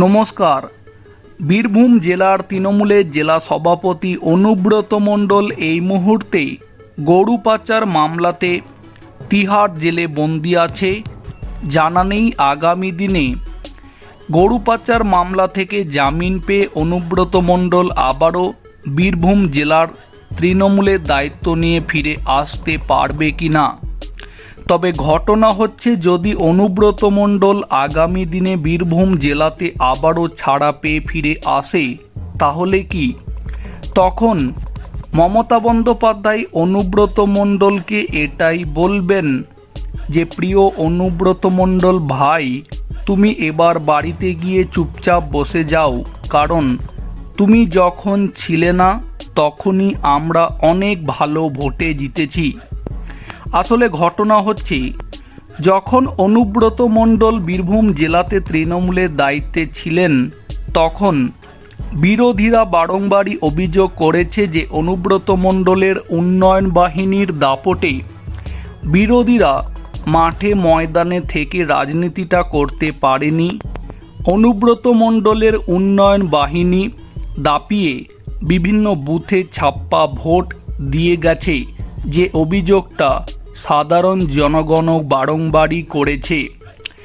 নমস্কার। বীরভূম জেলার তৃণমূলের জেলা সভাপতি অনুব্রত মণ্ডল এই মুহূর্তে গরু পাচার মামলাতে তিহার জেলে বন্দি আছে। জানা নেই আগামী দিনে গরু পাচার মামলা থেকে জামিন পেয়ে অনুব্রত মণ্ডল আবারও বীরভূম জেলার তৃণমূলের দায়িত্ব নিয়ে ফিরে আসতে পারবে কিনা। তবে ঘটনা হচ্ছে যদি অনুব্রত মণ্ডল আগামী দিনে বীরভূম জেলাতে আবারও ছাড়া পেয়ে ফিরে আসে, তাহলে কি? তখন মমতা বন্দ্যোপাধ্যায় অনুব্রত মণ্ডলকে এটাই বলবেন যে, প্রিয় অনুব্রত মণ্ডল ভাই, তুমি এবার বাড়িতে গিয়ে চুপচাপ বসে যাও, কারণ তুমি যখন ছিলে না, তখনই আমরা অনেক ভালো ভোটে জিতেছি। আসলে ঘটনা হচ্ছে, যখন অনুব্রত মণ্ডল বীরভূম জেলাতে তৃণমূলের দায়িত্বে ছিলেন, তখন বিরোধীরা বারংবারই অভিযোগ করেছে যে অনুব্রত মণ্ডলের উন্নয়ন বাহিনীর দাপটে বিরোধীরা মাঠে ময়দানে থেকে রাজনীতিটা করতে পারেনি। অনুব্রত মণ্ডলের উন্নয়ন বাহিনী দাপিয়ে বিভিন্ন বুথে ছাপ্পা ভোট দিয়ে গেছে যে অভিযোগটা সাধারণ জনগণ বারংবারই করেছে।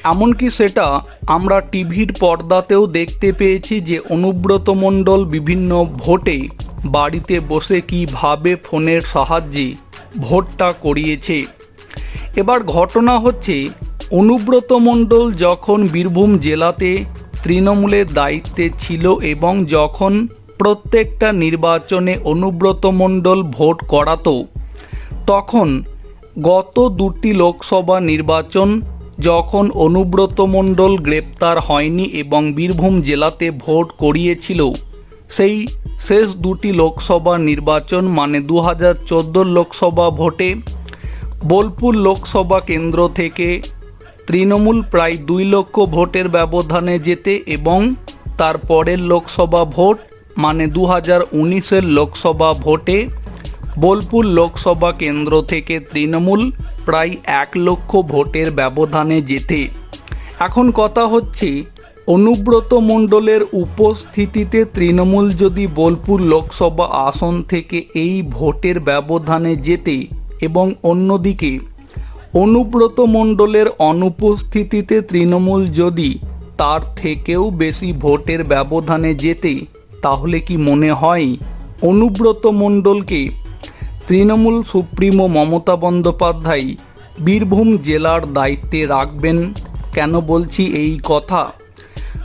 এমনকি সেটা আমরা টিভির পর্দাতেও দেখতে পেয়েছি যে অনুব্রত মণ্ডল বিভিন্ন ভোটে বাড়িতে বসে কীভাবে ফোনের সাহায্যে ভোটটা করিয়েছে। এবার ঘটনা হচ্ছে, অনুব্রত মণ্ডল যখন বীরভূম জেলাতে তৃণমূলের দায়িত্বে ছিল এবং যখন প্রত্যেকটা নির্বাচনে অনুব্রত মণ্ডল ভোট করাতো, তখন গত দুটি লোকসভা নির্বাচন যখন অনুব্রত মণ্ডল গ্রেপ্তার হয়নি এবং বীরভূম জেলাতে ভোট করিয়েছিল, সেই শেষ দুটি লোকসভা নির্বাচন মানে দু হাজার লোকসভা ভোটে বোলপুর লোকসভা কেন্দ্র থেকে তৃণমূল প্রায় দুই লক্ষ ভোটের ব্যবধানে যেতে এবং তার পরের লোকসভা ভোট মানে দু হাজার লোকসভা ভোটে বোলপুর লোকসভা কেন্দ্র থেকে তৃণমূল প্রায় এক লক্ষ ভোটের ব্যবধানে যেতে এখন কথা হচ্ছে, অনুব্রত মণ্ডলের উপস্থিতিতে তৃণমূল যদি বোলপুর লোকসভা আসন থেকে এই ভোটের ব্যবধানে যেতে এবং অন্যদিকে অনুব্রত মণ্ডলের অনুপস্থিতিতে তৃণমূল যদি তার থেকেও বেশি ভোটের ব্যবধানে যেতে তাহলে কি মনে হয় অনুব্রত মণ্ডলকে তৃণমূল সুপ্রিমো মমতা বন্দ্যোপাধ্যায় বীরভূম জেলার দায়িত্বে রাখবেন কেন বলছি এই কথা?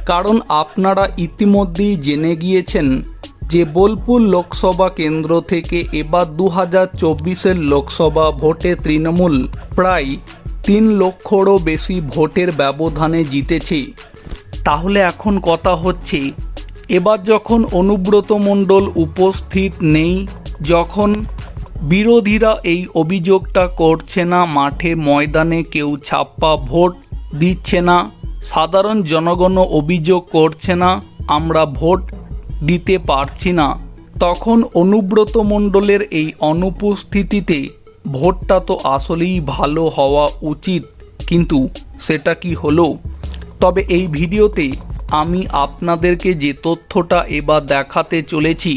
কারণ আপনারা ইতিমধ্যেই জেনে গিয়েছেন যে বোলপুর লোকসভা কেন্দ্র থেকে এবার দু হাজার চব্বিশের লোকসভা ভোটে তৃণমূল প্রায় তিন লক্ষরও বেশি ভোটের ব্যবধানে জিতেছে। তাহলে এখন কথা হচ্ছে, এবার যখন অনুব্রত মণ্ডল উপস্থিত নেই, যখন বিরোধীরা এই অভিযোগটা করছে না, মাঠে ময়দানে কেউ ছাপ্পা ভোট দিচ্ছে না, সাধারণ জনগণ অভিযোগ করছে না, আমরা ভোট দিতে পারছি না। তখন অনুব্রত মণ্ডলের এই অনুপস্থিতিতে ভোটটা তো আসলেই ভালো হওয়া উচিত, কিন্তু সেটা কি হলো? তবে এই ভিডিওতে আমি আপনাদেরকে যে তথ্যটা এবার দেখাতে চলেছি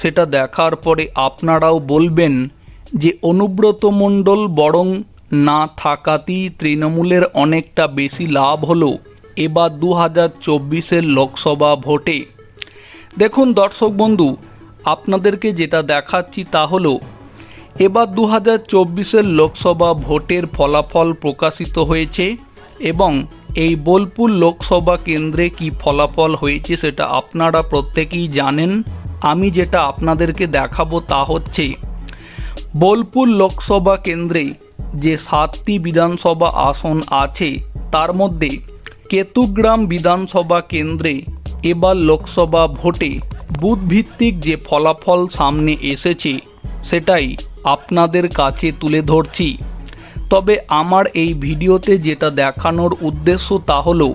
সেটা দেখার পরে আপনারাও বলবেন যে অনুব্রত মণ্ডল বরং না থাকাতেই তৃণমূলের অনেকটা বেশি লাভ হলো এবার দু হাজার চব্বিশের লোকসভা ভোটে। দেখুন দর্শক বন্ধু, আপনাদেরকে যেটা দেখাচ্ছি তা হলো, এবার দু হাজার চব্বিশের লোকসভা ভোটের ফলাফল প্রকাশিত হয়েছে এবং এই বোলপুর লোকসভা কেন্দ্রে কি ফলাফল হয়েছে সেটা আপনারা প্রত্যেকেই জানেন। আমি যেটা আপনাদেরকে দেখাবো তা হচ্ছে, বোলপুর লোকসভা কেন্দ্রে যে সাতটি বিধানসভা আসন আছে, তার মধ্যে কেতুগ্রাম বিধানসভা কেন্দ্রে এবার লোকসভা ভোটে বুথভিত্তিক যে ফলাফল সামনে এসেছে, সেটাই আপনাদের কাছে তুলে ধরছি। তবে আমার এই ভিডিওতে যেটা দেখানোর উদ্দেশ্য তা হলো,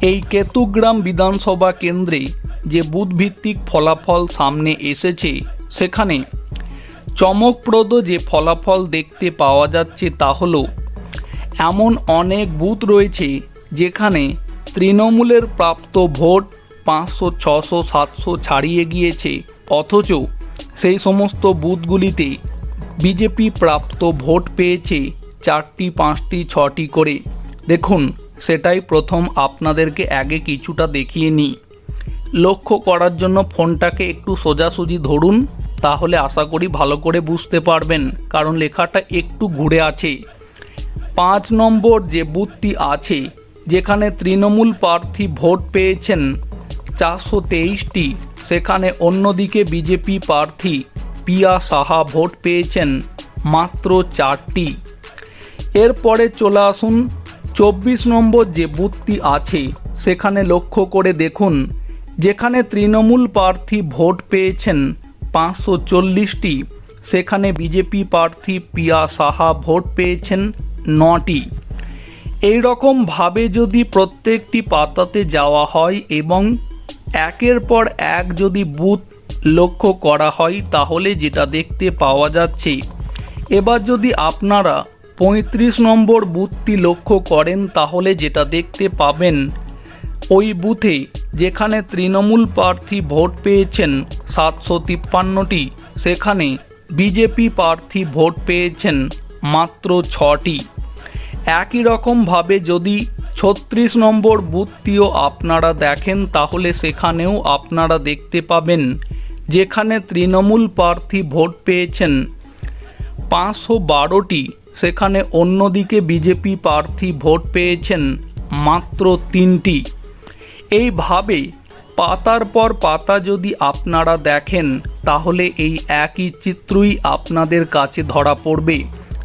এই কেতুগ্রাম বিধানসভা কেন্দ্রে যে বুথভিত্তিক ফলাফল সামনে এসেছে সেখানে চমকপ্রদ যে ফলাফল দেখতে পাওয়া যাচ্ছে তা হলো, এমন অনেক বুথ রয়েছে যেখানে তৃণমূলের প্রাপ্ত ভোট পাঁচশো, ছশো, সাতশো ছাড়িয়ে গিয়েছে। অথচ সেই সমস্ত বুথগুলিতে বিজেপি প্রাপ্ত ভোট পেয়েছে চারটি, পাঁচটি, ছটি করে। দেখুন, সেটাই প্রথম আপনাদেরকে আগে কিছুটা দেখিয়ে নিই। লক্ষ্য করার জন্য ফোনটাকে একটু সোজাসুজি ধরুন, তাহলে আশা করি ভালো করে বুঝতে পারবেন, কারণ লেখাটা একটু ঘুরে আছে। পাঁচ নম্বর যে বুথটি আছে, যেখানে তৃণমূল প্রার্থী ভোট পেয়েছেন, চারশো তেইশটি, সেখানে অন্যদিকে বিজেপি প্রার্থী পিয়া সাহা ভোট পেয়েছেন, মাত্র চারটি। এরপরে চলে আসুন, চব্বিশ নম্বর যে বুথটি আছে, সেখানে লক্ষ্য করে দেখুন যেখানে তৃণমূল প্রার্থী ভোট পেয়েছেন পাঁচশো চল্লিশটি, সেখানে বিজেপি প্রার্থী পিয়া সাহা ভোট পেয়েছেন নটি। এই রকম ভাবে যদি প্রত্যেকটি পাতাতে যাওয়া হয় এবং একের পর এক যদি বুথ লক্ষ্য করা হয়, তাহলে যেটা দেখতে পাওয়া যাচ্ছে, এবার যদি আপনারা পঁয়ত্রিশ নম্বর বুথটি লক্ষ্য করেন, তাহলে যেটা দেখতে পাবেন, ওই বুথে যেখানে তৃণমূল প্রার্থী ভোট পেয়েছেন সাতশো তিপ্পান্নটি, সেখানে বিজেপি প্রার্থী ভোট পেয়েছেন মাত্র ছটি। একই রকমভাবে যদি ছত্রিশ নম্বর বুথটিও আপনারা দেখেন, তাহলে সেখানেও আপনারা দেখতে পাবেন, যেখানে তৃণমূল প্রার্থী ভোট পেয়েছেন পাঁচশো বারোটি, সেখানে অন্যদিকে বিজেপি প্রার্থী ভোট পেয়েছেন মাত্র তিনটি। এইভাবে পাতার পর পাতা যদি আপনারা দেখেন, তাহলে এই একই চিত্রই আপনাদের কাছে ধরা পড়বে।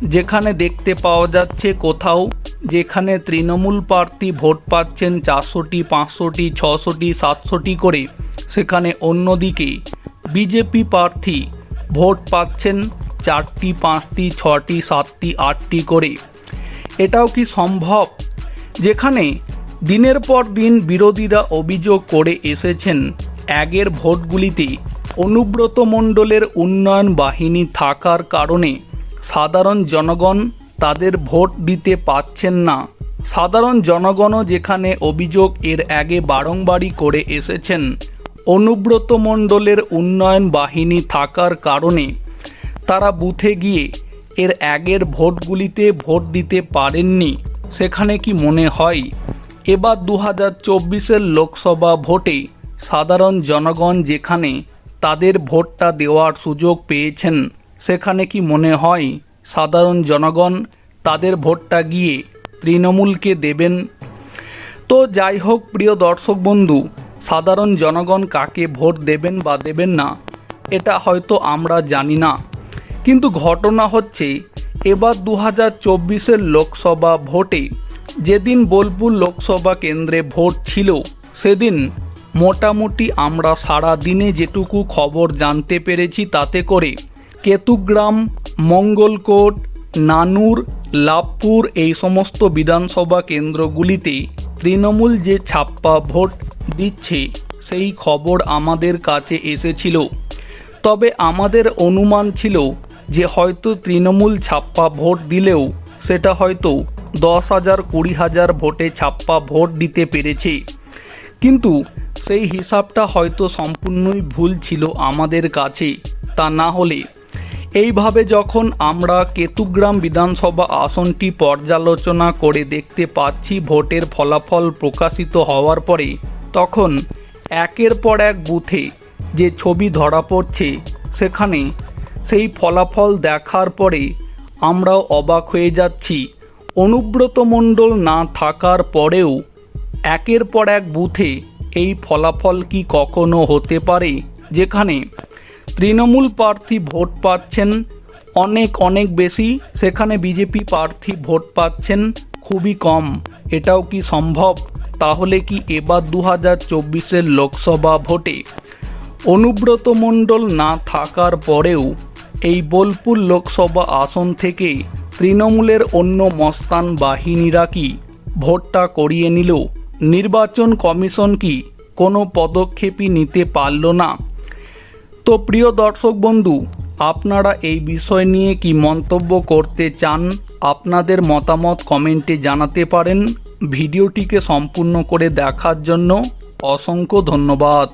যেখানে দেখতে পাওয়া যাচ্ছে কোথাও, যেখানে তৃণমূল প্রার্থী ভোট পাচ্ছেন চারশোটি, পাঁচশোটি, ছশোটি, সাতশোটি করে, সেখানে অন্যদিকে বিজেপি প্রার্থী ভোট পাচ্ছেন চারটি, পাঁচটি, ছটি, সাতটি, আটটি করে। এটাও কি সম্ভব? যেখানে দিনের পর দিন বিরোধীরা অভিযোগ করে এসেছেন আগের ভোটগুলিতে অনুব্রত মণ্ডলের উন্নয়ন বাহিনী থাকার কারণে সাধারণ জনগণ তাদের ভোট দিতে পাচ্ছেন না। সাধারণ জনগণও যেখানে অভিযোগ এর আগে বারংবারই করে এসেছেন, অনুব্রত মণ্ডলের উন্নয়ন বাহিনী থাকার কারণে তারা বুথে গিয়ে এর আগের ভোটগুলিতে ভোট দিতে পারেননি। সেখানে কি মনে হয়? এবার দু হাজার চব্বিশের লোকসভা ভোটে সাধারণ জনগণ যেখানে তাদের ভোটটা দেওয়ার সুযোগ পেয়েছেন, সেখানে কি মনে হয় সাধারণ জনগণ তাদের ভোটটা গিয়ে তৃণমূলকে দেবেন? তো যাই হোক, প্রিয় দর্শক বন্ধু, সাধারণ জনগণ কাকে ভোট দেবেন বা দেবেন না, এটা হয়তো আমরা জানি না। কিন্তু ঘটনা হচ্ছে, এবার দু হাজার চব্বিশের লোকসভা ভোটে যেদিন বোলপুর লোকসভা কেন্দ্রে ভোট ছিল, সেদিন মোটামুটি আমরা সারা দিনে যেটুকু খবর জানতে পেরেছি তাতে করে কেতুগ্রাম, মঙ্গলকোট, নানুর লাভপুর এই সমস্ত বিধানসভা কেন্দ্রগুলিতে তৃণমূল যে ছাপ্পা ভোট দিচ্ছে, সেই খবর আমাদের কাছে এসেছিল। তবে আমাদের অনুমান ছিল যে হয়তো তৃণমূল ছাপ্পা ভোট দিলেও সেটা হয়তো দশ হাজার, কুড়ি হাজার ভোটে ছাপ্পা ভোট দিতে পেরেছে। কিন্তু সেই হিসাবটা হয়তো সম্পূর্ণই ভুল ছিল আমাদের কাছে, তা না হলে। এইভাবে যখন আমরা কেতুগ্রাম বিধানসভা আসনটি পর্যালোচনা করে দেখতে পাচ্ছি ভোটের ফলাফল প্রকাশিত হওয়ার পরে, তখন একের পর এক বুথে যে ছবি ধরা পড়ছে, সেখানে সেই ফলাফল দেখার পরে আমরাও অবাক হয়ে যাচ্ছি। অনুব্রত মণ্ডল না থাকার পরেও একের পর এক বুথে এই ফলাফল কি কখনো হতে পারে? যেখানে তৃণমূল প্রার্থী ভোট পাচ্ছেন অনেক অনেক বেশি, সেখানে বিজেপি প্রার্থী ভোট পাচ্ছেন খুবই কম। এটাও কি সম্ভব? তাহলে কি এবার দু হাজার চব্বিশের লোকসভা ভোটে অনুব্রত মণ্ডল না থাকার পরেও এই বোলপুর লোকসভা আসন থেকে তৃণমূলের অন্য মস্তান বাহিনীরা কি ভোটটা করিয়ে নিল? নির্বাচন কমিশন কি কোনো পদক্ষেপই নিতে পারল না? তো প্রিয় দর্শক বন্ধু, আপনারা এই বিষয় নিয়ে কি মন্তব্য করতে চান আপনাদের মতামত কমেন্টে জানাতে পারেন। ভিডিওটিকে সম্পূর্ণ করে দেখার জন্য অসংখ্য ধন্যবাদ।